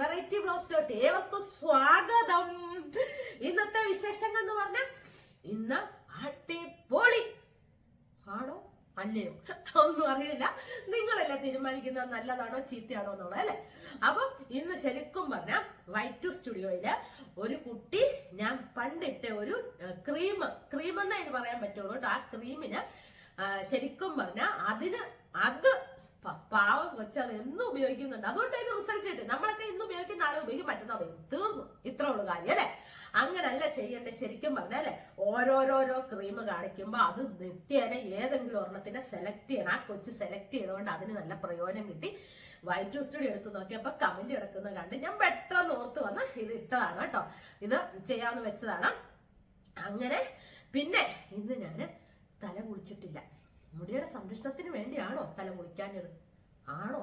Variety ബ്ലോസിലോട്ട് ഏവർക്കും സ്വാഗതം. ഇന്നത്തെ വിശേഷങ്ങൾ എന്ന് പറഞ്ഞ ഇന്ന് അടിപൊളി. ആണോ? അല്ലയോ? ഒന്നും അറിയില്ല. നിങ്ങളല്ലേ തീരുമാനിക്കുന്നത് നല്ലതാണോ ചീത്തയാണോ എന്നുള്ളത് അല്ലേ? അപ്പം ഇന്ന് ശരിക്കും പറഞ്ഞ വൈറ്റ് ടു സ്റ്റുഡിയോയിൽ ഒരു കുട്ടി ഞാൻ പണ്ടിട്ട ഒരു ക്രീം ക്രീം എന്നേ പറയാൻ പറ്റുള്ളൂ ആ ക്രീമിന് ശരിക്കും പറഞ്ഞ അതിന് അത് പാവം കൊച്ചു അത് എന്നും ഉപയോഗിക്കുന്നുണ്ട്. അതുകൊണ്ട് അതിന് റിസൾട്ട് കിട്ടും. നമ്മളൊക്കെ ഇന്ന് ഉപയോഗിക്കുന്ന ആളെ ഉപയോഗിക്കും ഉപയോഗിക്കും തീർന്നു. ഇത്ര ഉള്ളു കാര്യം അല്ലെ? അങ്ങനല്ല ചെയ്യേണ്ടത് ശരിക്കും പറഞ്ഞാലേ ഓരോരോരോ ക്രീം കാണിക്കുമ്പോൾ അത് നിത്യേന ഏതെങ്കിലും ഒരെണ്ണത്തിനെ സെലക്ട് ചെയ്യണം. ആ കൊച്ചു സെലക്ട് ചെയ്തുകൊണ്ട് അതിന് നല്ല പ്രയോജനം കിട്ടി. വൈറ്റ് സ്റ്റുഡിയോ എടുത്ത് നോക്കിയപ്പോൾ കമന്റ് കിടക്കുന്ന കണ്ട് ഞാൻ പെട്ടെന്ന് ഓർത്ത് വന്ന് ഇത് ഇട്ടതാണ് കേട്ടോ. ഇത് ചെയ്യാന്ന് വെച്ചതാണ്. അങ്ങനെ പിന്നെ ഇന്ന് ഞാൻ തല കുളിച്ചിട്ടില്ല. മുടിയുടെ സംരക്ഷണത്തിന് വേണ്ടിയാണോ തല കുളിക്കാഞ്ഞത് ആണോ?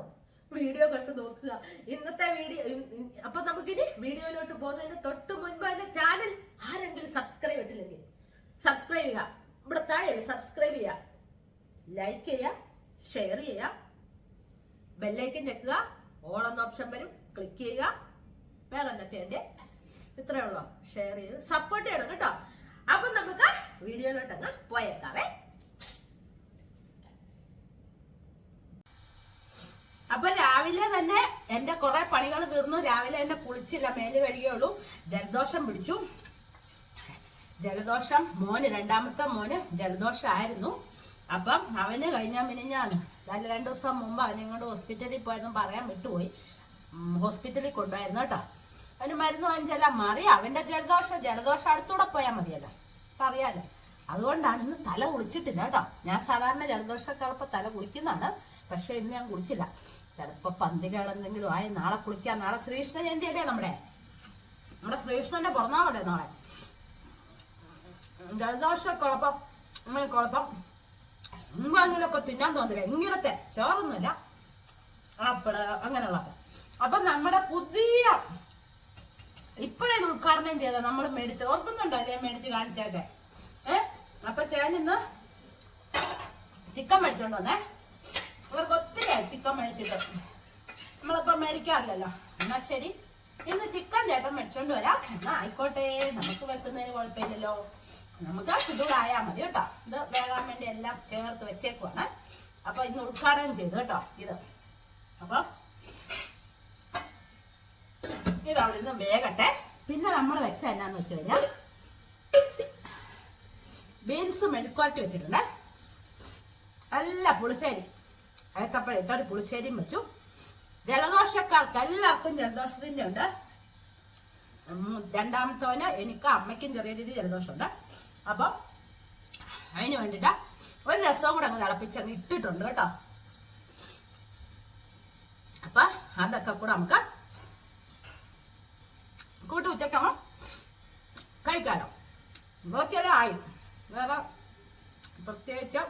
വീഡിയോ കണ്ടു നോക്കുക. ഇന്നത്തെ വീഡിയോ അപ്പൊ നമുക്കിനി വീഡിയോയിലോട്ട് പോകുന്നതിന് തൊട്ട് മുൻപ് എന്റെ ചാനൽ ആരെങ്കിലും സബ്സ്ക്രൈബ് ഇട്ടില്ലെങ്കിൽ സബ്സ്ക്രൈബ് ചെയ്യുക. ഇവിടെ താഴെ സബ്സ്ക്രൈബ് ചെയ്യുക. ലൈക്ക് ചെയ്യുക ഷെയർ ചെയ്യുക. ബെല്ലൈക്കൻ ഞെക്കുക. ഓൾ എന്ന ഓപ്ഷൻ വരും. ക്ലിക്ക് ചെയ്യുക. വേറെ എന്നാ ചെയ്യണ്ടേ? ഇത്രയേ ഉള്ളൂ. ഷെയർ ചെയ്ത് സപ്പോർട്ട് ചെയ്യണം കേട്ടോ. അപ്പൊ നമുക്ക് വീഡിയോയിലോട്ടങ്ങ് പോയേക്കാവേ. അപ്പൊ രാവിലെ തന്നെ എന്റെ കുറെ പണികൾ തീർന്നു. രാവിലെ എന്നെ കുളിച്ചില്ല മേൽ കഴുകിയുള്ളൂ ജലദോഷം പിടിച്ചു. ജലദോഷം മോന് രണ്ടാമത്തെ മോന് ജലദോഷമായിരുന്നു അപ്പം അവന് കഴിഞ്ഞാൽ മിനിഞ്ഞാന്ന് നല്ല രണ്ടു ദിവസം മുമ്പ് അവനെ കൊണ്ട് ഹോസ്പിറ്റലിൽ പോയെന്ന് പറയാൻ വിട്ടുപോയി. ഹോസ്പിറ്റലിൽ കൊണ്ടുപോയിരുന്നു കേട്ടോ. അവന് മരുന്ന് വാങ്ങിച്ചെല്ലാം മാറി. അവന്റെ ജലദോഷം ജലദോഷം അടുത്തൂടെ പോയാൽ മതിയല്ലോ. പറയാലോ അതുകൊണ്ടാണ് ഇന്ന് തല കുളിച്ചിട്ടില്ല കേട്ടോ. ഞാൻ സാധാരണ ജലദോഷക്കാളപ്പോൾ തല കുളിക്കുന്നതാണ്. പക്ഷേ ഇന്ന് ഞാൻ കുളിച്ചില്ല. ചിലപ്പോ പന്തികളെന്തെങ്കിലും ആയി നാളെ കുളിക്കാം നാളെ ശ്രീകൃഷ്ണ ജയന്തി അല്ലേ നമ്മുടെ? നമ്മുടെ ശ്രീകൃഷ്ണന്റെ പിറന്നാളല്ലേ നാളെ? ജലദോഷ കുഴപ്പം കുഴപ്പം എന്തെങ്കിലുമൊക്കെ തിന്നാൻ തോന്നില്ല ഇങ്ങനത്തെ ചോറൊന്നുമില്ല. ആപ്പിൾ അങ്ങനെയുള്ളത് അപ്പൊ നമ്മുടെ പുതിയ ഇപ്പോഴേ ഇത് ഉദ്ഘാടനം ചെയ്ത നമ്മൾ മേടിച്ചത്. ഓർക്കുന്നുണ്ടോ അല്ലേ? മേടിച്ച് കാണിച്ചേക്കെ ഏ? അപ്പൊ ചേട്ടൻ ഇന്ന് ചിക്കൻ മേടിച്ചോണ്ട് വന്നേ. ഇവർക്ക് ഒത്തിരി ചിക്കൻ മേടിച്ചിട്ട് നമ്മളിപ്പോ മേടിക്കാറില്ലല്ലോ. എന്നാ ശരി. ഇന്ന് ചിക്കൻ ചേട്ടൻ മേടിച്ചോണ്ട് വരാം. എന്നാ ആയിക്കോട്ടെ. നമുക്ക് വെക്കുന്നതിന് കുഴപ്പമില്ലല്ലോ. നമുക്ക് ചുടൂടായാ മതി കേട്ടോ. ഇത് വേകാൻ വേണ്ടി എല്ലാം ചേർത്ത് വെച്ചേക്കുവാണ്. അപ്പൊ ഇന്ന് ഉദ്ഘാടനം ചെയ്തു കേട്ടോ ഇത്. അപ്പൊ ഇത് അവിടെ നിന്ന് വേകട്ടെ. പിന്നെ നമ്മൾ വെച്ച എന്നാന്ന് വെച്ച് കഴിഞ്ഞാൽ ബീൻസ് മെഴുക്കുവരട്ടി വെച്ചിട്ടുണ്ട്. നല്ല പുളിശ്ശേരി. ഏത്തപ്പഴം ഇട്ടൊരു പുളിശ്ശേരിയും വെച്ചു. ജലദോഷക്കാർക്ക് എല്ലാവർക്കും ജലദോഷത്തിന്റെ ഉണ്ട് രണ്ടാമത്തവന് എനിക്ക് അമ്മയ്ക്കും ചെറിയ രീതിയിൽ ജലദോഷമുണ്ട്. അപ്പം അതിന് വേണ്ടിയിട്ട് ഒരു രസവും കൂടെ അങ്ങ് തിളപ്പിച്ച് അങ്ങ് ഇട്ടിട്ടുണ്ട് കേട്ടോ. അപ്പൊ അതൊക്കെ കൂടെ നമുക്ക് കൂട്ടി ഉച്ചക്കാമോ കഴിക്കാനോ ബാക്കിയെല്ലാം ആയി. വേറെ പ്രത്യേകിച്ച്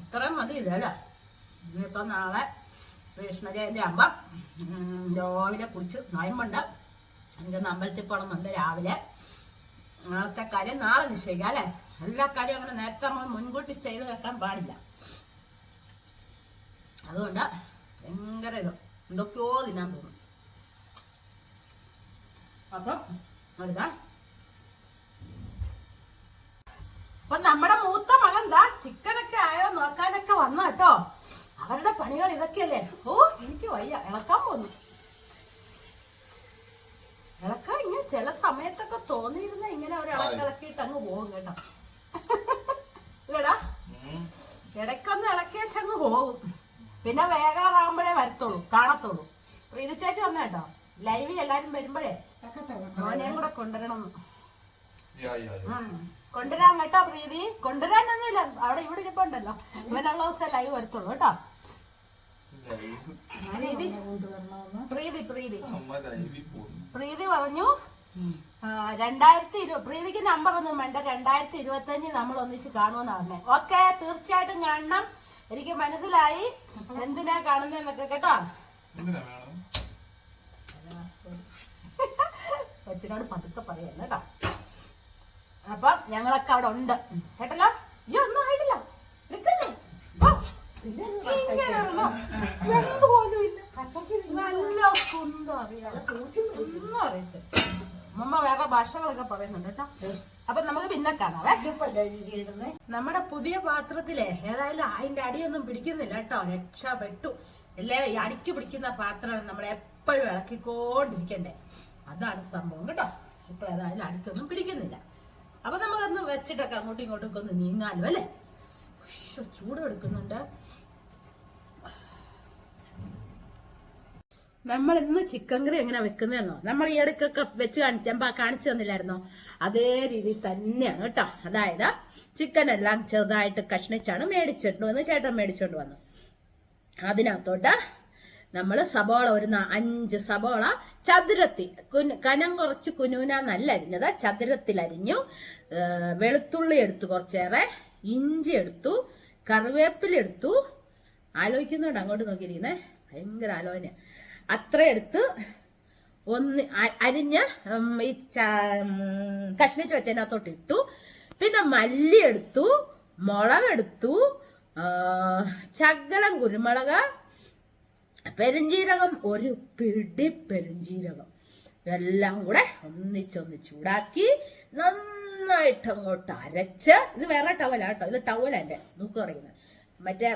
ഇത്രയും മതി അല്ലേ ഇനിയിപ്പം നാളെ കൃഷ്ണജയന്റെ ആകുമ്പം രാവിലെ കുളിച്ച് നയമ്പുണ്ട് എനിക്ക് ഒന്ന് അമ്പലത്തിൽ പോകണമെന്നുണ്ട് രാവിലെ. നാളത്തെ കാര്യം നാളെ നിശ്ചയിക്കാം അല്ലേ? എല്ലാ കാര്യവും അങ്ങനെ നേരത്തെ നമ്മൾ മുൻകൂട്ടി ചെയ്ത് വെക്കാൻ പാടില്ല. അതുകൊണ്ട് ഭയങ്കര ഇത് എന്തൊക്കെയോ തിന്നാൻ തോന്നും. അപ്പം ഒരിതാ അപ്പൊ നമ്മുടെ മൂത്ത മകൻ ദാ ചിക്കനൊക്കെ ആയോ നോക്കാനൊക്കെ വന്ന കേട്ടോ. അവരുടെ പണികൾ ഇതൊക്കെയല്ലേ? ഓ എനിക്ക് വയ്യ. ഇളക്കാൻ പോന്നു. ഇളക്കാൻ ഇങ്ങനെ ചില സമയത്തൊക്കെ തോന്നിയിരുന്ന ഇങ്ങനെ ഒരു ഇളക്കിളക്കിയിട്ട് അങ്ങ് പോകും കേട്ടോ. ഇല്ലടാ. ഇടയ്ക്കൊന്ന് ഇളക്കി വെച്ചങ്ങ് പോകും. പിന്നെ വേഗാറാകുമ്പോഴേ വരത്തുള്ളൂ. കാണത്തുള്ളൂ. പ്രീതി ചേച്ചി വന്ന കേട്ടോ. ലൈവിൽ എല്ലാരും വരുമ്പോഴേ മോനെയും കൂടെ കൊണ്ടുവരണം. കൊണ്ടുവരാൻ കേട്ടോ പ്രീതി. കൊണ്ടുവരാനൊന്നുമില്ല. അവിടെ ഇവിടെ ഇരിപ്പുണ്ടല്ലോ. ഇവനുള്ള ദിവസം ലൈവ് വരത്തുള്ളൂ കേട്ടോ. പ്രീതി. പ്രീതി പ്രീതി. പ്രീതി പറഞ്ഞു. രണ്ടായിരത്തി ഇരു പ്രീതിക്ക് നമ്പർ ഒന്നും വേണ്ട. രണ്ടായിരത്തി ഇരുപത്തി അഞ്ച് നമ്മൾ ഒന്നിച്ച് കാണുമെന്ന് പറഞ്ഞേ. ഓക്കെ തീർച്ചയായിട്ടും കാണണം. എനിക്ക് മനസ്സിലായി. എന്തിനാ കാണുന്നതെന്നൊക്കെ കേട്ടോ? കൊച്ചിനോട് പതുക്കെ പറയാം കേട്ടോ. അപ്പൊ ഞങ്ങളൊക്കെ അവിടെ ഉണ്ട്. കേട്ടല്ലോ? അയ്യോ ഒന്നും ആയിട്ടില്ല. നിൽക്കല്ലേ അമ്മമ്മ വേറെ ഭാഷകളൊക്കെ പറയുന്നുണ്ട് കേട്ടോ. അപ്പൊ നമുക്ക് പിന്നെ കാണാവേ നമ്മുടെ പുതിയ പാത്രത്തിലെ ഏതായാലും അതിന്റെ അടിയൊന്നും പിടിക്കുന്നില്ല കേട്ടോ. രക്ഷപ്പെട്ടു അല്ലേ ഈ അടിക്ക് പിടിക്കുന്ന പാത്രമാണ് നമ്മൾ എപ്പോഴും ഇളക്കിക്കൊണ്ടിരിക്കണ്ടേ അതാണ് സംഭവം കേട്ടോ. ഇപ്പൊ ഏതായാലും അടിക്കൊന്നും പിടിക്കുന്നില്ല. അപ്പൊ നമുക്കൊന്ന് വെച്ചിട്ടൊക്കെ അങ്ങോട്ടും ഇങ്ങോട്ടും ഒന്ന് നീങ്ങാലോ അല്ലേ? ഉശ്ശോ, ചൂട് എടുക്കുന്നുണ്ട് നമ്മൾ ഇന്ന് ചിക്കൻ കറി എങ്ങനെ വെക്കുന്നതെന്നോ? നമ്മൾ ഈ ഇടയ്ക്കൊക്കെ വെച്ച് കാണിച്ച കാണിച്ചു തന്നില്ലായിരുന്നോ? അതേ രീതി തന്നെയാണ് കേട്ടോ. അതായത് ചിക്കൻ എല്ലാം ചെറുതായിട്ട് കഷ്ണിച്ചാണ് മേടിച്ചിട്ടു വന്ന് ചേട്ടൻ മേടിച്ചോണ്ട് വന്നു. അതിനകത്തോട്ട് നമ്മൾ സബോള ഒരു അഞ്ച് സബോള ചതുരത്തി കുന് കുറച്ച് കുനൂന അരിഞ്ഞത്. ചതുരത്തിൽ അരിഞ്ഞു. വെളുത്തുള്ളി എടുത്തു കുറച്ചേറെ. ഇഞ്ചി എടുത്തു. കറിവേപ്പില എടുത്തു. ആലോചിക്കുന്നുണ്ട് അങ്ങോട്ട് നോക്കിയിരിക്കുന്നേ. ഭയങ്കര ആലോചന. അത്ര എടുത്ത് ഒന്ന് അരിഞ്ഞ് ഈ കഷ്ണിച്ച് വെച്ചതിനകത്തോട്ട് ഇട്ടു. പിന്നെ മല്ലി എടുത്തു. മുളകെടുത്തു ചകലം കുരുമുളക്. പെരുംജീരകം ഒരു പിടി പെരുംജീരകം. ഇതെല്ലാം കൂടെ ഒന്നിച്ചൊന്ന് ചൂടാക്കി നന്നായിട്ട് അങ്ങോട്ട് അരച്ച്. ഇത് വേറെ ടവലാ കേട്ടോ. ഇത് ടവലല്ലേ മൂക്ക് പറയുന്നത് മറ്റേ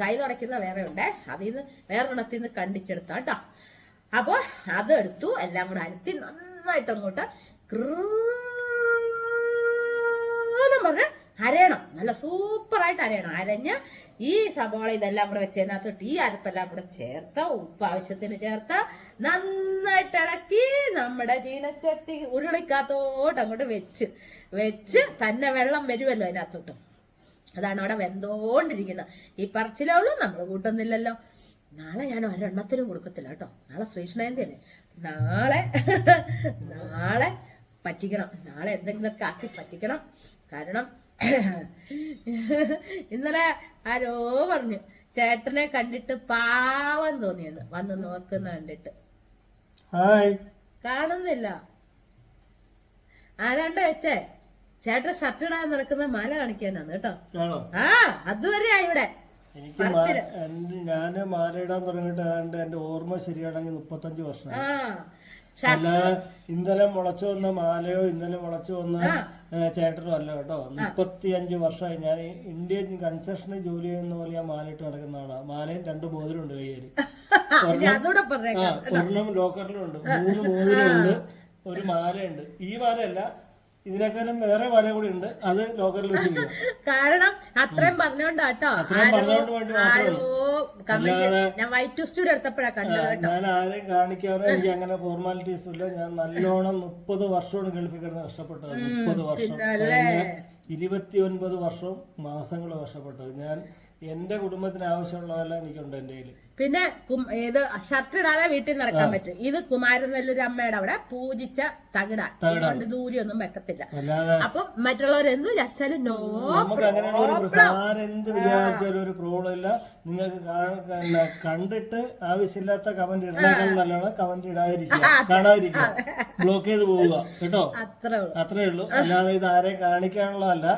കൈ തുടയ്ക്കുന്ന വേറെ ഉണ്ട്. അതിൽ നിന്ന് വേറെ ഇണത്തിൽ നിന്ന് കണ്ടിച്ചെടുത്താ കേട്ടോ. അപ്പോൾ അതെടുത്തു. എല്ലാം കൂടെ അരത്തി നന്നായിട്ട് അങ്ങോട്ട് കൃന്ന് പറഞ്ഞ് അരയണം. നല്ല സൂപ്പറായിട്ട് അരയണം. അരഞ്ഞ് ഈ സബോള ഇതെല്ലാം കൂടെ വെച്ചതിനകത്തോട്ട് ഈ അരപ്പെല്ലാം കൂടെ ചേർത്ത ഉപ്പ് ആവശ്യത്തിന് ചേർത്ത നന്നായിട്ട് ഇളക്കി നമ്മുടെ ചീനച്ചട്ടി ഉരുളിക്കകത്തോട്ട് അങ്ങോട്ട് വെച്ച് വെച്ച് തന്നെ വെള്ളം വരുമല്ലോ അതിനകത്തോട്ട്. അതാണ് അവിടെ വെന്തോണ്ടിരിക്കുന്നത്. ഈ പറച്ചിലേ ഉള്ളൂ നമ്മൾ കൂട്ടുന്നില്ലല്ലോ. നാളെ ഞാൻ ഒരെണ്ണത്തിനും കൊടുക്കത്തില്ല കേട്ടോ. നാളെ ശ്രീകൃഷ്ണജയന്തി അല്ലേ നാളെ നാളെ പറ്റിക്കണം. നാളെ എന്തെങ്കിലുമൊക്കെ ആക്കി പറ്റിക്കണം. കാരണം ഇന്നലെ ആരോ പറഞ്ഞു. ചേട്ടനെ കണ്ടിട്ട് പാവം തോന്നിയെന്ന് വന്ന് നോക്കുന്ന കണ്ടിട്ട്. കാണുന്നില്ല. ആരാണ്ട് വെച്ചേ ചേട്ടൻ ഷർട്ട് ഇടാൻ നടക്കുന്ന മല കാണിക്കാനാണ് കേട്ടോ. ആ അതുവരെയാ ഇവിടെ. എനിക്ക് ഞാൻ മാലയിടാൻ തുടങ്ങിയിട്ട് ഏതാണ്ട് എന്റെ ഓർമ്മ ശരിയാണെങ്കിൽ മുപ്പത്തഞ്ച് വർഷം അല്ല ഇന്നലെ മുളച്ചു വന്ന മാലയോ ഇന്നലെ മുളച്ചു വന്ന ചേട്ടനോ അല്ല കേട്ടോ. മുപ്പത്തിയഞ്ച് വർഷമായി ഞാൻ ഇന്ത്യൻ കൺസെഷനിൽ ജോലി ചെയ്യുന്ന പോലെ ഞാൻ മാലയിട്ട് നടക്കുന്ന ആളാ. മാലയും രണ്ട് മോതിരമുണ്ട് പറഞ്ഞേക്കാം ഒരെണ്ണം ലോക്കറിലുണ്ട്. മൂന്ന് മോതിരമുണ്ട് ഒരു മാലയുണ്ട്. ഈ മാലയല്ല ഇതിനേക്കാളും വേറെ വല കൂടി ഉണ്ട്. അത് ലോക്കറിൽ വെച്ചിരിക്കും കാരണം അത്രയും പറഞ്ഞോണ്ടാട്ടോ അത്രയും പറഞ്ഞോണ്ട് വേണ്ടി മാത്രമേ ആരോ കമന്റ് ഞാൻ വൈറ്റ് സ്റ്റുഡിയോ എടുത്തപ്പോഴാ കണ്ടത് കേട്ടോ. ഞാൻ ആരെയും കാണിക്കാതെ എനിക്ക് അങ്ങനെ ഫോർമാലിറ്റീസ് ഇല്ല. ഞാൻ നല്ലോണം മുപ്പത് വർഷമാണ് ഗൾഫിൽ കിടന്ന് കഷ്ടപ്പെട്ടത്. മുപ്പത് വർഷം. ഇരുപത്തി ഒൻപത് വർഷവും മാസങ്ങൾ കഷ്ടപ്പെട്ടത്. ഞാൻ എന്റെ കുടുംബത്തിന് ആവശ്യമുള്ളതെല്ലാം എനിക്കുണ്ട് എന്റെ കയ്യിൽ പിന്നെ ഇത് ഷർട്ട് ഇടാതെ വീട്ടിൽ നടക്കാൻ പറ്റും. ഇത് കുമാരനെല്ലൊരു അമ്മയുടെ അവിടെ പൂജിച്ച തകിട. അതുകൊണ്ട് ദൂരെയൊന്നും വെക്കത്തില്ല. അപ്പൊ മറ്റുള്ളവരെന്ത് വിചാരിച്ചാലും നോ നമുക്ക് അങ്ങനെയുള്ള ഒരു പ്രശ്നം. ആരെന്ത് വിചാരിച്ചാലും ഒരു പ്രോബ്ലം ഇല്ല. നിങ്ങൾക്ക് കണ്ടിട്ട് ആവശ്യമില്ലാത്ത കമന്റ് ഇടുന്നേക്കാൾ നല്ലോണം കമന്റ് ഇടാതിരിക്കുക. കാണാതിരിക്കുക. ബ്ലോക്ക് ചെയ്ത് പോവുക. കേട്ടോ? അത്രേ ഉള്ളൂ. അല്ലാതെ ഇത് ആരെയും കാണിക്കാനുള്ളതല്ല.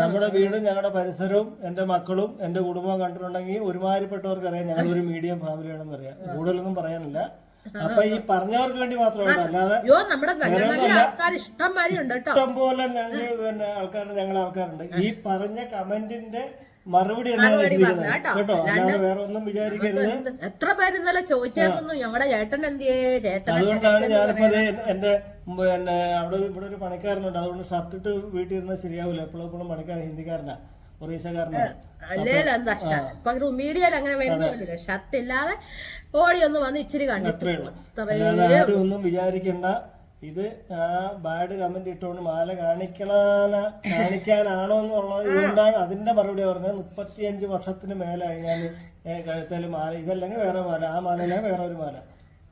നമ്മുടെ വീടും ഞങ്ങളുടെ പരിസരവും എന്റെ മക്കളും എന്റെ കുടുംബവും കണ്ടിട്ടുണ്ടെങ്കിൽ ഒരുമാതിരിപ്പെട്ടവർക്ക് അറിയാം ഞങ്ങൾ ഒരു മീഡിയം ഫാമിലിയാണെന്ന് അറിയാം കൂടുതലൊന്നും പറയാനില്ല. അപ്പൊ ഈ പറഞ്ഞവർക്ക് വേണ്ടി മാത്രമല്ല അല്ലാതെ ഇഷ്ടം പോലെ ഞങ്ങൾ പിന്നെ ആൾക്കാർ ഞങ്ങളെ ആൾക്കാരുണ്ട്. ഈ പറഞ്ഞ കമന്റിന്റെ മറുപടി. കേട്ടോ. അല്ലാതെ വേറെ ഒന്നും വിചാരിക്കരുത്. എത്ര പേര് ഇന്നലെ ചോദിച്ചേക്കുന്നു. ഞങ്ങളുടെ ചേട്ടൻ എന്തിയേ ചേട്ടൻ അതുകൊണ്ടാണ് ഞാനിപ്പോ എന്റെ പിന്നെ അവിടെ ഇവിടെ ഒരു പണിക്കാരനുണ്ട്. അതുകൊണ്ട് ഷർട്ട് ഇട്ട് വീട്ടിൽ ഇരുന്നാൽ ശരിയാവില്ല എപ്പോഴും എപ്പോഴും പണിക്കാരൻ ഹിന്ദിക്കാരനാ. ഒറീസക്കാരനാണ് അല്ലേലും എന്താ ഇപ്പൊ മീഡിയയിൽ അങ്ങനെ ഷർട്ട് ഇല്ലാതെ ഓടി ഒന്ന് വന്ന് ഇച്ചിരി ഒന്നും വിചാരിക്കണ്ട. ഇത് ആ ബാഡ് കമന്റ് ഇട്ടുകൊണ്ട് മാല കാണിക്കണ കാണിക്കാനാണോ എന്നുള്ളത് ഇതുകൊണ്ടാണ് അതിന്റെ മറുപടി പറഞ്ഞത്. മുപ്പത്തിയഞ്ച് വർഷത്തിന് മേലായി ഞാൻ കഴുത്തേൽ മാല ഇതല്ലെങ്കിൽ വേറെ മാല. ആ മാല വേറെ ഒരു മാല.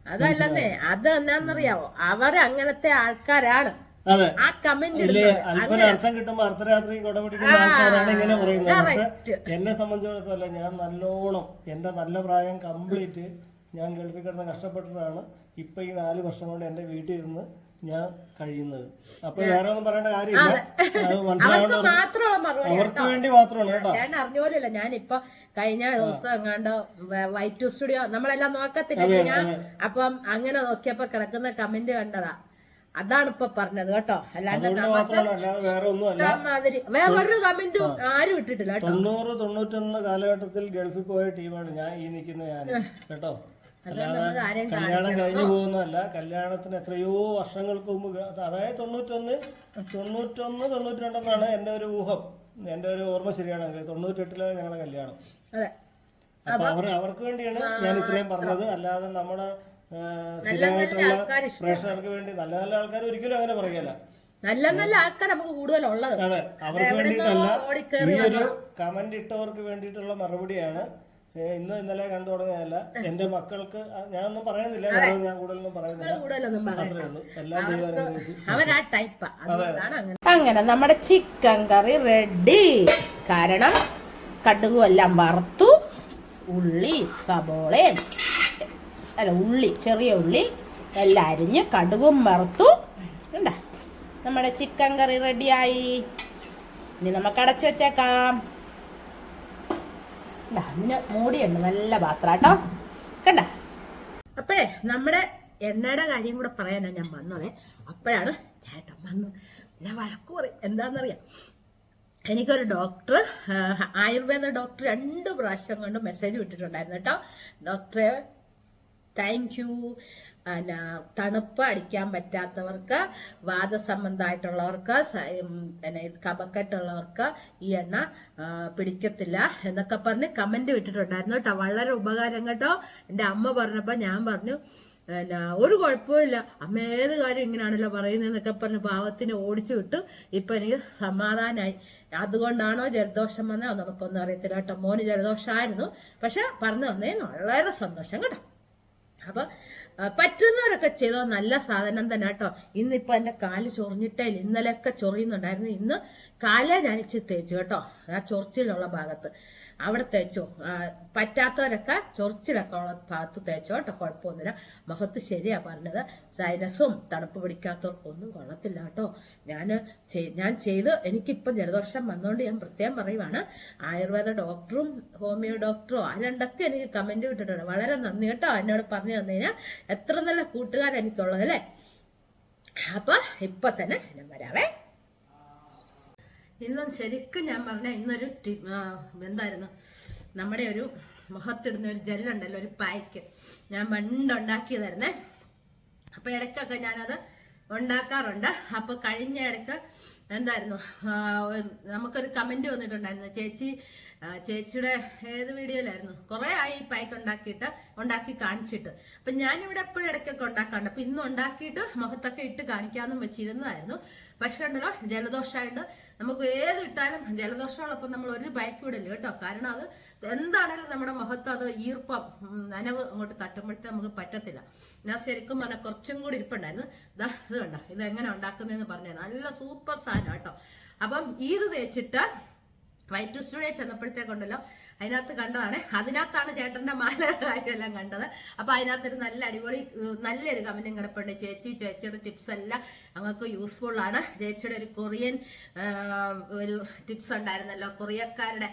അതല്ലെന്നേ അത് എന്നാന്നറിയാവോ? അവരങ്ങനത്തെ ആൾക്കാരാണ്. ആ കമന്റ് അർത്ഥം കിട്ടുമ്പോ അർദ്ധരാത്രി കൊടപിടിക്കുന്ന ആൾക്കാരാണ് ഇങ്ങനെ പറയുന്നത്. എന്നെ സംബന്ധിച്ചിടത്തോളം ഞാൻ നല്ലോണം എന്റെ നല്ല പ്രായം കംപ്ലീറ്റ് ഞാൻ ഗൾഫിൽ കിടന്ന് കഷ്ടപ്പെട്ടിട്ടാണ് ഇപ്പൊ ഈ നാല് വർഷം കൊണ്ട് എന്റെ വീട്ടിൽ ഇരുന്ന് ഞാൻ കഴിയുന്നത്. അപ്പൊ വേറെ ഒന്നും പറയേണ്ട കാര്യമില്ല. അവർക്ക് വേണ്ടി മാത്രമാണ് കേട്ടോ. ഞാൻ അറിഞ്ഞോലല്ല ഞാനിപ്പൊ കഴിഞ്ഞ ദിവസം എങ്ങാണ്ട് വൈറ്റ് സ്റ്റുഡിയോ നമ്മളെല്ലാം നോക്കത്തില്ല ഞാൻ അപ്പം അങ്ങനെ നോക്കിയപ്പോ കിടക്കുന്ന കമന്റ് കണ്ടതാ. അതാണ് ഇപ്പൊ പറഞ്ഞത് കേട്ടോ. അല്ലാണ്ട് അല്ലാതെ വേറെ മാതിരി വേറൊരു കമന്റും ആരും ഇട്ടിട്ടില്ല കേട്ടോ. തൊണ്ണൂറ് തൊണ്ണൂറ്റൊന്ന് കാലഘട്ടത്തിൽ ഗൾഫിൽ പോയ ടീമാണ് ഞാൻ ഈ നിൽക്കുന്ന ഞാൻ കേട്ടോ. അല്ലാതെ കല്യാണം കഴിഞ്ഞു പോകുന്നതല്ല. കല്യാണത്തിന് എത്രയോ വർഷങ്ങൾക്ക് മുമ്പ് അതായത് തൊണ്ണൂറ്റൊന്ന് തൊണ്ണൂറ്റൊന്ന് തൊണ്ണൂറ്റി രണ്ടെന്നാണ് എന്റെ ഒരു ഊഹം. എന്റെ ഒരു ഓർമ്മ ശരിയാണെങ്കിൽ തൊണ്ണൂറ്റെട്ടിലാണ് ഞങ്ങളുടെ കല്യാണം. അപ്പൊ അവർ അവർക്ക് വേണ്ടിയാണ് ഞാൻ ഇത്രയും പറഞ്ഞത്. അല്ലാതെ നമ്മുടെ സ്ഥിരമായിട്ടുള്ള പ്രേക്ഷകർക്ക് വേണ്ടി നല്ല നല്ല ആൾക്കാർ ഒരിക്കലും അങ്ങനെ പറയല്ല നല്ല നല്ല ആൾക്കാർ നമുക്ക് കൂടുതലുള്ളത്. അതെ അവർക്ക് വേണ്ടിയിട്ടല്ല. ഈ ഒരു കമന്റ് ഇട്ടവർക്ക് വേണ്ടിയിട്ടുള്ള മറുപടിയാണ് ഇന്ന് ഇന്നലെ കണ്ടു തുടങ്ങിയതല്ല. എന്റെ മക്കൾക്ക് ഞാനൊന്നും പറയുന്നില്ല. ഞാൻ കൂടുതലൊന്നും പറയുന്നില്ല. അങ്ങനെ. അങ്ങനെ നമ്മുടെ ചിക്കൻ കറി റെഡി കാരണം കടുകും എല്ലാം വറുത്തു. ഉള്ളി സബോളയും അല്ല ഉള്ളി ചെറിയ ഉള്ളി എല്ലാം അരിഞ്ഞ് കടുകും വറുത്തു. ഉണ്ടാ നമ്മുടെ ചിക്കൻ കറി റെഡിയായി ഇനി നമുക്ക് അടച്ചു വെച്ചേക്കാം. അതിന് മൂടിയുണ്ട് നല്ല പാത്രം. കേട്ടോ? കണ്ട? അപ്പോഴേ നമ്മുടെ എണ്ണയുടെ കാര്യം കൂടെ പറയാനാ ഞാൻ വന്നത്. അപ്പോഴാണ് ചേട്ടൻ വന്നത്. ഞാൻ വഴക്ക് പറയും. എന്താണെന്നറിയാം? എനിക്കൊരു ഡോക്ടർ ആയുർവേദ ഡോക്ടർ രണ്ട് പ്രാവശ്യം കൊണ്ട് മെസ്സേജ് വിട്ടിട്ടുണ്ടായിരുന്നു കേട്ടോ. ഡോക്ടറെ താങ്ക് യു പിന്നെ തണുപ്പ് അടിക്കാൻ പറ്റാത്തവർക്ക് വാദസംബന്ധമായിട്ടുള്ളവർക്ക് പിന്നെ ഇത് കഫക്കെട്ടുള്ളവർക്ക് ഈ എണ്ണ പിടിക്കത്തില്ല എന്നൊക്കെ പറഞ്ഞ് കമന്റ് വിട്ടിട്ടുണ്ടായിരുന്നു കേട്ടോ. വളരെ ഉപകാരം കേട്ടോ. എന്റെ അമ്മ പറഞ്ഞപ്പോൾ ഞാൻ പറഞ്ഞു ഒരു കുഴപ്പമില്ല അമ്മ ഏത് കാര്യം ഇങ്ങനെയാണല്ലോ പറയുന്നതെന്നൊക്കെ പറഞ്ഞ് ഭാവത്തിന് ഓടിച്ചു വിട്ടു. ഇപ്പൊ എനിക്ക് സമാധാനമായി അതുകൊണ്ടാണോ ജലദോഷം വന്നത് നമുക്കൊന്നും അറിയത്തില്ല കേട്ടോ. മോന് ജലദോഷമായിരുന്നു പക്ഷെ പറഞ്ഞു തന്നേ വളരെ സന്തോഷം കേട്ടോ. അപ്പൊ പറ്റുന്നവരൊക്കെ ചെയ്തോ? നല്ല സാധനം തന്നെ കേട്ടോ. ഇന്നിപ്പോ എന്റെ കാൽ ചൊറിഞ്ഞിട്ടേ. ഇന്നലെയൊക്കെ ചൊറിയുന്നുണ്ടായിരുന്നു. ഇന്ന് കാല ഞാൻ ഇച്ചിരി തേച്ചു കേട്ടോ. ആ ചൊറിച്ചിലുള്ള ഭാഗത്ത്. അവിടെ തേച്ചോ. പറ്റാത്തവരൊക്കെ ചൊറിച്ചിലൊക്കെ ഉള്ള ഭാഗത്ത് തേച്ചോ കേട്ടോ കുഴപ്പമൊന്നുമില്ല. മഹത്ത് ശരിയാ പറഞ്ഞത്. സൈനസും തണുപ്പ് പിടിക്കാത്തവർക്കൊന്നും കൊള്ളത്തില്ല കേട്ടോ. ഞാൻ ഞാൻ ചെയ്ത് എനിക്കിപ്പം ജലദോഷം വന്നുകൊണ്ട് ഞാൻ പ്രത്യേകം പറയുവാണ്. ആയുർവേദ ഡോക്ടറും ഹോമിയോ ഡോക്ടറോ രണ്ടൊക്കെ എനിക്ക് കമന്റ് വിട്ടിട്ടുണ്ട്. വളരെ നന്ദി കേട്ടോ എന്നോട് പറഞ്ഞു തന്നു കഴിഞ്ഞാൽ എത്ര നല്ല കൂട്ടുകാരെനിക്കുള്ളത് അല്ലേ? അപ്പൊ ഇപ്പൊ തന്നെ ഞാൻ വരാവേ. ഇന്ന് ശരിക്കും ഞാൻ പറഞ്ഞ ഇന്നൊരു എന്തായിരുന്നു? നമ്മുടെ ഒരു മുഖത്തിടുന്ന ഒരു ജെല്ലുണ്ടല്ലോ ഒരു പായ്ക്ക്. ഞാൻ പണ്ടുണ്ടാക്കിയതായിരുന്നേ അപ്പൊ ഇടയ്ക്കൊക്കെ ഞാനത് ഉണ്ടാക്കാറുണ്ട്. അപ്പൊ കഴിഞ്ഞ ഇടയ്ക്ക് എന്തായിരുന്നു? നമുക്കൊരു കമന്റ് വന്നിട്ടുണ്ടായിരുന്നു. ചേച്ചി ചേച്ചിയുടെ ഏത് വീഡിയോയിലായിരുന്നു? കുറെ ആയി പായ്ക്ക് ഉണ്ടാക്കിയിട്ട് ഉണ്ടാക്കി കാണിച്ചിട്ട്. അപ്പൊ ഞാനിവിടെ എപ്പോഴും ഇടയ്ക്കൊക്കെ ഉണ്ടാക്കാറുണ്ട്. അപ്പൊ ഇന്ന് ഉണ്ടാക്കിയിട്ട് മുഖത്തൊക്കെ ഇട്ട് കാണിക്കാമെന്നും വെച്ചിരുന്നതായിരുന്നു. പക്ഷെ ഉണ്ടല്ലോ ജലദോഷമായിട്ട് നമുക്ക് ഏത് ഇട്ടാലും ജലദോഷമുള്ളപ്പോൾ നമ്മൾ ഒരു ബൈക്ക് വിടില്ല കേട്ടോ. കാരണം അത് എന്താണേലും നമ്മുടെ മുഖത്ത് അത് ഈർപ്പം നനവ് അങ്ങോട്ട് തട്ടുമ്പോഴത്തെ നമുക്ക് പറ്റത്തില്ല. ഞാൻ ശരിക്കും പറഞ്ഞാൽ കുറച്ചും കൂടി ഇരിപ്പുണ്ടായിരുന്നു. ഇതാ ഇത് കണ്ടോ? ഇത് എങ്ങനെ ഉണ്ടാക്കുന്നതെന്ന് പറഞ്ഞു നല്ല സൂപ്പർ സാധനം കേട്ടോ. അപ്പം ഇത് തേച്ചിട്ട് വൈറ്റ് സ്റ്റുഡിയോ ചെന്നപ്പോഴത്തേക്കുണ്ടല്ലോ അതിനകത്ത് കണ്ടതാണ്. അതിനകത്താണ് ചേട്ടന്റെ മാലയുടെ കാര്യമെല്ലാം കണ്ടത്. അപ്പൊ അതിനകത്തൊരു നല്ല അടിപൊളി നല്ലൊരു കമന്റും കിടപ്പുണ്ട്. ചേച്ചി ചേച്ചിയുടെ ടിപ്സ് എല്ലാം ഞങ്ങൾക്ക് യൂസ്ഫുൾ ആണ്. ചേച്ചിയുടെ ഒരു കൊറിയൻ ഒരു ടിപ്സ് ഉണ്ടായിരുന്നല്ലോ. കൊറിയക്കാരുടെ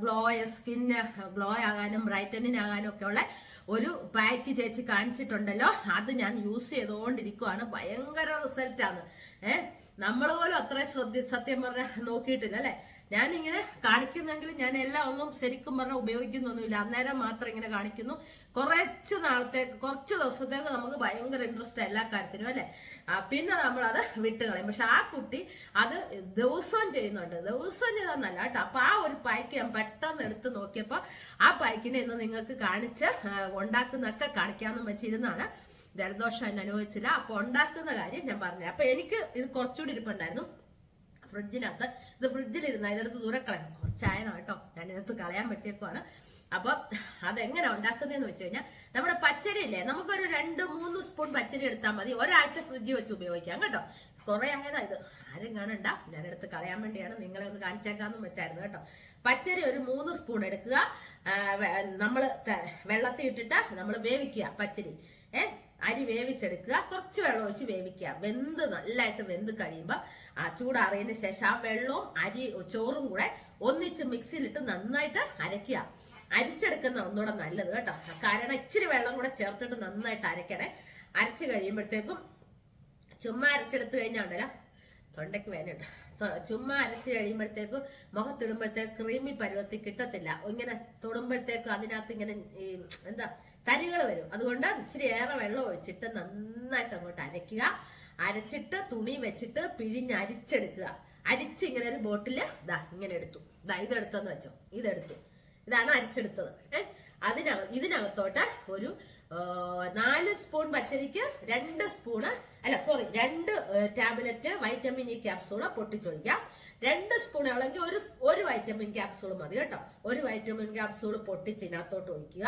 ഗ്ലോ സ്കിന്ന് ഗ്ലോ ആകാനും ബ്രൈറ്റനിങ് ആകാനും ഒക്കെ ഉള്ള ഒരു പാക്ക് ചേച്ചി കാണിച്ചിട്ടുണ്ടല്ലോ. അത് ഞാൻ യൂസ് ചെയ്തുകൊണ്ടിരിക്കുവാണ്. ഭയങ്കര റിസൾട്ടാണ് ഏഹ് നമ്മൾ പോലും അത്ര ശ്രദ്ധ സത്യം പറഞ്ഞ നോക്കിയിട്ടില്ല അല്ലെ? ഞാനിങ്ങനെ കാണിക്കുന്നെങ്കിൽ ഞാൻ എല്ലാം ഒന്നും ശരിക്കും പറഞ്ഞാൽ ഉപയോഗിക്കുന്നൊന്നുമില്ല. അന്നേരം മാത്രം ഇങ്ങനെ കാണിക്കുന്നു. കുറച്ച് നാളത്തേക്ക് കുറച്ച് ദിവസത്തേക്ക് നമുക്ക് ഭയങ്കര ഇൻട്രസ്റ്റ് എല്ലാ കാര്യത്തിനും പിന്നെ നമ്മൾ പിന്നെ നമ്മളത് വിട്ടുകളയും പക്ഷെ ആ കുട്ടി അത് ദിവസവും ചെയ്യുന്നുണ്ട്. ദിവസവും ചെയ്താന്നല്ല കേട്ടോ. അപ്പൊ ആ ഒരു പായ്ക്ക് ഞാൻ പെട്ടെന്ന് എടുത്ത് നോക്കിയപ്പോൾ ആ പായ്ക്കിനെ ഇന്ന് നിങ്ങൾക്ക് കാണിച്ച് ഉണ്ടാക്കുന്നൊക്കെ കാണിക്കാമെന്ന് വെച്ചിരുന്നാണ് ജലദോഷം എന്നെ അനുഭവിച്ചില്ല. അപ്പൊ ഉണ്ടാക്കുന്ന കാര്യം ഞാൻ പറഞ്ഞു അപ്പൊ എനിക്ക് ഇത് കുറച്ചുകൂടി ഇരിപ്പുണ്ടായിരുന്നു. ഫ്രിഡ്ജിനകത്ത്. ഇത് ഫ്രിഡ്ജിലിരുന്ന ഇതെടുത്ത് ദൂരെ കളയണം കുറച്ചായതാണ് കേട്ടോ. ഞാൻ ഇതിനകത്ത് കളയാൻ പറ്റിയേക്കുവാണ്. അപ്പൊ അതെങ്ങനെ ഉണ്ടാക്കുന്നതെന്ന് വെച്ച് കഴിഞ്ഞാൽ നമ്മുടെ പച്ചരി ഇല്ലേ? നമുക്കൊരു രണ്ട് മൂന്ന് സ്പൂൺ പച്ചരി എടുത്താൽ മതി. ഒരാഴ്ച ഫ്രിഡ്ജിൽ വെച്ച് ഉപയോഗിക്കാം കേട്ടോ. കുറെ ആയതാ ഇത്. ആരും കാണണ്ട. ഞാനെടുത്ത് കളയാൻ വേണ്ടിയാണ് നിങ്ങളെ ഒന്ന് കാണിച്ചേക്കാന്ന് വെച്ചായിരുന്നു കേട്ടോ. പച്ചരി ഒരു മൂന്ന് സ്പൂൺ എടുക്കുക. നമ്മൾ വെള്ളത്തിൽ ഇട്ടിട്ട് നമ്മൾ വേവിക്കുക പച്ചരി. ഏ അരി വേവിച്ചെടുക്കുക. കുറച്ച് വെള്ളം ഒഴിച്ച് വേവിക്കുക. വെന്ത് നല്ലതായിട്ട് വെന്ത് കഴിയുമ്പോൾ ആ ചൂടാറിയതിന് ശേഷം ആ വെള്ളവും അരി ചോറും കൂടെ ഒന്നിച്ച് മിക്സിയിലിട്ട് നന്നായിട്ട് അരയ്ക്കുക. അരിച്ചെടുക്കുന്ന ഒന്നുകൂടെ നല്ലത് കേട്ടോ. കാരണം ഇച്ചിരി വെള്ളം കൂടെ ചേർത്തിട്ട് നന്നായിട്ട് അരയ്ക്കണേ. അരച്ച് കഴിയുമ്പോഴത്തേക്കും ചുമ്മാ അരച്ചെടുത്ത് കഴിഞ്ഞാണ്ടല്ലോ. തൊണ്ടയ്ക്ക് വേനുണ്ട് ചുമ്മാ അരച്ച് കഴിയുമ്പോഴത്തേക്കും മുഖത്തിടുമ്പോഴത്തേക്ക് ക്രീമി പരുവത്തിൽ കിട്ടത്തില്ല. ഇങ്ങനെ തൊടുമ്പോഴത്തേക്കും അതിനകത്ത് ഇങ്ങനെ എന്താ തരികൾ വരും. അതുകൊണ്ട് ഇച്ചിരി ഏറെ വെള്ളം ഒഴിച്ചിട്ട് നന്നായിട്ട് അങ്ങോട്ട് അരയ്ക്കുക. അരച്ചിട്ട് തുണി വെച്ചിട്ട് പിഴിഞ്ഞ് അരിച്ചെടുക്കുക. അരിച്ച് ഇങ്ങനെ ഒരു ബോട്ടിൽ ഇതാ ഇങ്ങനെ എടുത്തു. ഇതാ ഇതെടുത്തെന്ന് വെച്ചോ. ഇതെടുത്തു. ഇതാണ് അരിച്ചെടുത്തത്. ഏഹ് അതിനക ഇതിനകത്തോട്ട് ഒരു നാല് സ്പൂൺ പച്ചരിക്ക് രണ്ട് സ്പൂണ് അല്ല സോറി രണ്ട് ടാബ്ലറ്റ് വൈറ്റമിൻ ഇ ക്യാപ്സൂൾ പൊട്ടിച്ചൊഴിക്കാം. രണ്ട് സ്പൂൺ ആണെങ്കിൽ ഒരു ഒരു വൈറ്റമിൻ ക്യാപ്സൂൾ മതി കേട്ടോ. ഒരു വൈറ്റമിൻ ക്യാപ്സൂൾ പൊട്ടിച്ച് ഇതിനകത്തോട്ട് ഒഴിക്കുക.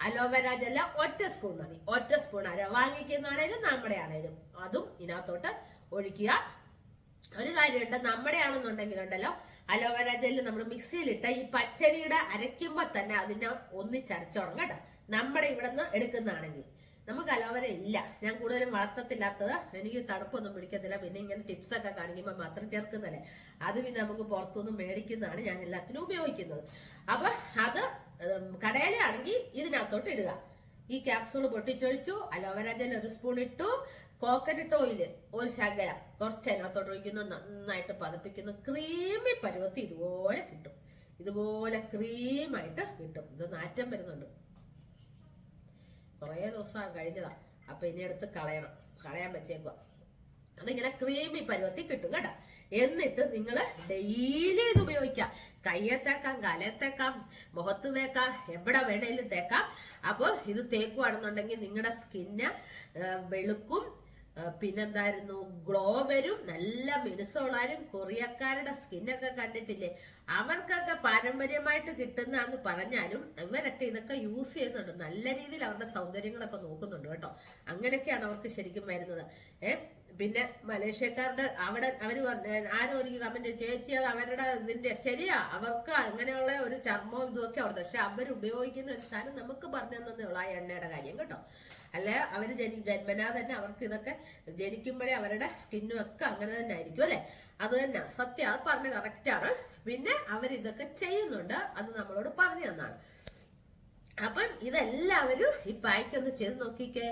അലോവേര ജെല്ല ഒറ്റ സ്പൂൺ മതി. ഒറ്റ സ്പൂൺ അര വാങ്ങിക്കുന്നതാണേലും നമ്മുടെ ആണേലും. അതും ഇതിനകത്തോട്ട് ഒഴിക്കുക. ഒരു കാര്യമുണ്ട് നമ്മുടെ ആണെന്നുണ്ടെങ്കിലുണ്ടല്ലോ അലോവേര ജെല്ല് നമ്മൾ മിക്സിയിലിട്ട് ഈ പച്ചരിയുടെ അരയ്ക്കുമ്പോൾ തന്നെ അതിനെ ഒന്നിച്ചരച്ചോണം കേട്ടോ. നമ്മുടെ ഇവിടെ നിന്ന് എടുക്കുന്നതാണെങ്കിൽ. നമുക്ക് അലോവേര ഇല്ല. ഞാൻ കൂടുതലും വളർത്തത്തില്ലാത്തത് എനിക്ക് തണുപ്പൊന്നും പിടിക്കത്തില്ല. പിന്നെ ഇങ്ങനെ ടിപ്സ് ഒക്കെ കാണിക്കുമ്പോൾ മാത്രം ചേർക്കുന്നതല്ലേ. അത് പിന്നെ നമുക്ക് പുറത്തുനിന്ന് മേടിക്കുന്നതാണ് ഞാൻ എല്ലാത്തിനും ഉപയോഗിക്കുന്നത്. അപ്പൊ അത് കടയിലാണെങ്കിൽ ഇതിനകത്തോട്ട് ഇടുക. ഈ ക്യാപ്സൂൾ പൊട്ടിച്ചൊഴിച്ചു അലോവേര ജെൽ ഒരു സ്പൂൺ ഇട്ടു കോക്കനട്ട് ഓയിൽ ഒരു ശകലം. കുറച്ച് അതിനകത്തോട്ട് ഒഴിക്കുന്നു നന്നായിട്ട് പതിപ്പിക്കുന്നു. ക്രീമി പരുവത്തി ഇതുപോലെ കിട്ടും. ഇതുപോലെ ക്രീമായിട്ട് കിട്ടും. ഇത് നാറ്റം വരുന്നുണ്ട്. കുറേ ദിവസം കഴിഞ്ഞതാ. അപ്പൊ ഇനി എടുത്ത് കളയണം. കളയാൻ വെച്ചേക്കുക അതിങ്ങനെ ക്രീമി പരുവത്തി കിട്ടും കേട്ടോ. എന്നിട്ട് നിങ്ങൾ ഡെയിലി ഇത് ഉപയോഗിക്കാം. കയ്യെ തേക്കാം കലയെ തേക്കാം മുഖത്ത് തേക്കാം എവിടെ വേണേലും തേക്കാം. അപ്പോൾ ഇത് തേക്കുവാണെന്നുണ്ടെങ്കിൽ നിങ്ങളുടെ സ്കിന്ന് വെളുക്കും പിന്നെന്തായിരുന്നു ഗ്ലോ വരും. നല്ല മിനുസോളാരും കൊറിയക്കാരുടെ സ്കിന്നൊക്കെ കണ്ടിട്ടില്ലേ? അവർക്കൊക്കെ പാരമ്പര്യമായിട്ട് കിട്ടുന്നതെന്ന് പറഞ്ഞാലും ഇവരൊക്കെ ഇതൊക്കെ യൂസ് ചെയ്യുന്നുണ്ട്. നല്ല രീതിയിൽ അവരുടെ സൗന്ദര്യങ്ങളൊക്കെ നോക്കുന്നുണ്ട് കേട്ടോ. അങ്ങനെയൊക്കെയാണ് അവർക്ക് ശരിക്കും വരുന്നത്. ഏ? പിന്നെ മലേഷ്യക്കാരുടെ അവിടെ അവർ ആരും എനിക്ക് കമന്റ് ചേച്ചി അത് അവരുടെ ഇതിന്റെ ശരിയാ. അവർക്ക് അങ്ങനെയുള്ള ഒരു ചർമ്മവും ഇതുമൊക്കെ അവിടെ പക്ഷെ അവർ ഉപയോഗിക്കുന്ന ഒരു സാധനം നമുക്ക് പറഞ്ഞു തന്നേ ഉള്ളൂ ആ എണ്ണയുടെ കാര്യം കേട്ടോ. അല്ലെ അവർ ജനി ജന്മനാ തന്നെ അവർക്ക് ഇതൊക്കെ ജനിക്കുമ്പോഴേ അവരുടെ സ്കിന്നും ഒക്കെ അങ്ങനെ തന്നെ ആയിരിക്കും അല്ലെ? അത് തന്നെ. സത്യം അത് പറഞ്ഞ കറക്റ്റാണ് പിന്നെ അവരിതൊക്കെ ചെയ്യുന്നുണ്ട്. അത് നമ്മളോട് പറഞ്ഞു തന്നാണ് അപ്പം ഇതെല്ലാവരും ഈ പായ്ക്ക് ഒന്ന് ചെന്ന് നോക്കിക്കേ.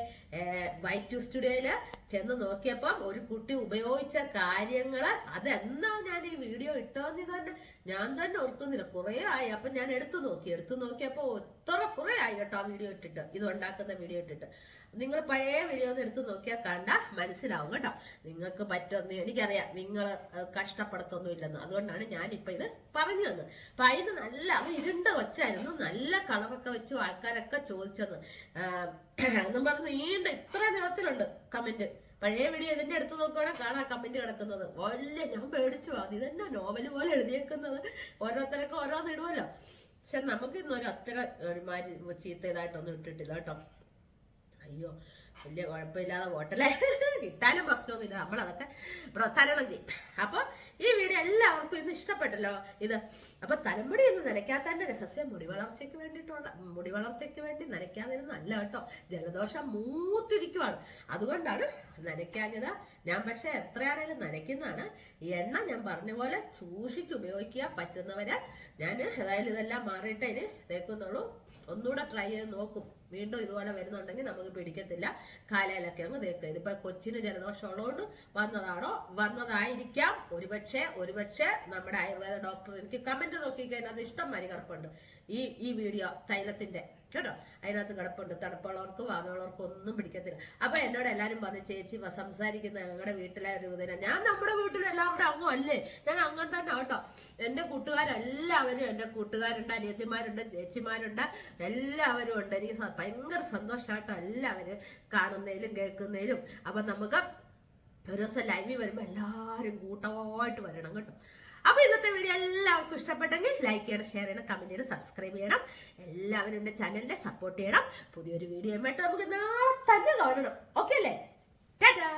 വൈറ്റ് സ്റ്റുഡിയോയിൽ ചെന്ന് നോക്കിയപ്പം ഒരു കുട്ടി ഉപയോഗിച്ച കാര്യങ്ങൾ അതെന്നാ ഞാൻ ഈ വീഡിയോ ഇട്ടോന്ന് തന്നെ ഞാൻ തന്നെ ഓർക്കുന്നില്ല. കുറേ ആയി. അപ്പൊ ഞാൻ എടുത്തു നോക്കി. എടുത്തു നോക്കിയപ്പോ ഒത്തറ കുറേ ആയി കേട്ടോ ആ വീഡിയോ ഇട്ടിട്ട്. ഇത് ഉണ്ടാക്കുന്ന വീഡിയോ ഇട്ടിട്ട്. നിങ്ങൾ പഴയ വീഡിയോ ഒന്ന് എടുത്തു നോക്കിയാൽ കണ്ട മനസ്സിലാവും കേട്ടോ. നിങ്ങൾക്ക് പറ്റുമെന്ന് എനിക്കറിയാം. നിങ്ങൾ കഷ്ടപ്പെടുത്തൊന്നും ഇല്ലെന്ന് അതുകൊണ്ടാണ് ഇപ്പൊ ഇത് പറഞ്ഞു തന്നത്. അപ്പൊ അതിന് നല്ല അത് ഇരുണ്ട കൊച്ചായിരുന്നു. നല്ല കളറൊക്കെ വെച്ച് ആൾക്കാരൊക്കെ ചോദിച്ചെന്ന്. എന്നും പറഞ്ഞ് നീണ്ട ഇത്ര നിറത്തിലുണ്ട് കമന്റ് പഴയ വീഡിയോ ഇതിന്റെ അടുത്ത് നോക്കുവാണെങ്കിൽ കാണാം കമന്റ് കിടക്കുന്നത്. വലിയ ഞാൻ പേടിച്ചു. അത് ഇതന്നെ നോവൽ പോലെ എഴുതിയേക്കുന്നത്. ഓരോരുത്തരൊക്കെ ഓരോന്ന് ഇടുമല്ലോ പക്ഷെ നമുക്ക് ഇന്നൊരു അത്ര ഒരുമാതിരി ചീത്ത ഇതായിട്ടൊന്നും ഇട്ടിട്ടില്ല കേട്ടോ. അയ്യോ വലിയ കുഴപ്പമില്ലാതെ പോട്ടല്ലേ കിട്ടാനും പ്രശ്നമൊന്നുമില്ല. നമ്മളതൊക്കെ പ്രധാരണം ചെയ്യും. അപ്പോൾ ഈ വീഡിയോ എല്ലാവർക്കും ഇന്ന് ഇഷ്ടപ്പെട്ടല്ലോ? ഇത് അപ്പോൾ തലമുടി ഇന്ന് നനയ്ക്കാത്തതിന്റെ രഹസ്യം മുടി വളർച്ചയ്ക്ക് വേണ്ടിയിട്ടുള്ള മുടി വളർച്ചയ്ക്ക് വേണ്ടി നനയ്ക്കാതിരുന്നു അല്ല കേട്ടോ. ജലദോഷം മൂത്തിരിക്കുവാണ്. അതുകൊണ്ടാണ് നനയ്ക്കാഞ്ഞത്. ഞാൻ പക്ഷേ എത്രയാണേലും നനയ്ക്കുന്നതാണ്. എണ്ണ ഞാൻ പറഞ്ഞ പോലെ സൂക്ഷിച്ച് ഉപയോഗിക്കുക പറ്റുന്നവരെ ഞാൻ ഏതായാലും ഇതെല്ലാം മാറിയിട്ട് അതിന് തേക്കുന്നുള്ളൂ. ഒന്നുകൂടെ ട്രൈ ചെയ്ത് നോക്കും. വീണ്ടും ഇതുപോലെ വരുന്നുണ്ടെങ്കിൽ നമുക്ക് പിടിക്കത്തില്ല. കാലയിലൊക്കെ അങ്ങ് തേക്കുക ഇതിപ്പോ കൊച്ചിന് ജലദോഷം ഉള്ളതുകൊണ്ട് വന്നതാണോ? വന്നതായിരിക്കാം. ഒരുപക്ഷെ ഒരുപക്ഷെ നമ്മുടെ ആയുർവേദ ഡോക്ടർ എനിക്ക് കമന്റ് നോക്കിക്കഴിഞ്ഞാൽ അത് ഇഷ്ടം മാതിരി കിടപ്പുണ്ട്. ഈ ഈ വീഡിയോ തൈലത്തിന്റെ കേട്ടോ? അതിനകത്ത് കിടപ്പുണ്ട്. തണുപ്പുള്ളവർക്കും വാതമുള്ളവർക്കും ഒന്നും പിടിക്കത്തില്ല. അപ്പൊ എന്നോട് എല്ലാരും പറഞ്ഞു ചേച്ചി സംസാരിക്കുന്ന ഞങ്ങളുടെ വീട്ടിലെ ഒരു ഇതിനെ ഞാൻ നമ്മുടെ വീട്ടിലെല്ലാവരുടെ അങ്ങും അല്ലേ? ഞാൻ അങ്ങനെ തന്നെ കേട്ടോ എന്റെ കൂട്ടുകാരെല്ലാവരും എന്റെ കൂട്ടുകാരുണ്ട് അനിയത്തിമാരുണ്ട് ചേച്ചിമാരുണ്ട് എല്ലാവരും ഉണ്ട്. എനിക്ക് ഭയങ്കര സന്തോഷമായിട്ടോ എല്ലാവരും കാണുന്നതിലും കേൾക്കുന്നതിലും. അപ്പൊ നമുക്ക് ഒരു ദിവസം ലൈവിൽ വരുമ്പോൾ എല്ലാവരും കൂട്ടമായിട്ട് വരണം കേട്ടോ. അപ്പോൾ ഇന്നത്തെ വീഡിയോ എല്ലാവർക്കും ഇഷ്ടപ്പെട്ടെങ്കിൽ ലൈക്ക് ചെയ്യണം ഷെയർ ചെയ്യണം കമന്റ് ചെയ്യണം സബ്സ്ക്രൈബ് ചെയ്യണം. എല്ലാവരും എന്റെ ചാനലിനെ സപ്പോർട്ട് ചെയ്യണം. പുതിയൊരു വീഡിയോയുമായിട്ട് നമുക്ക് നാളെ തന്നെ കാണണം. ഓക്കെ അല്ലേ? ടാറ്റാ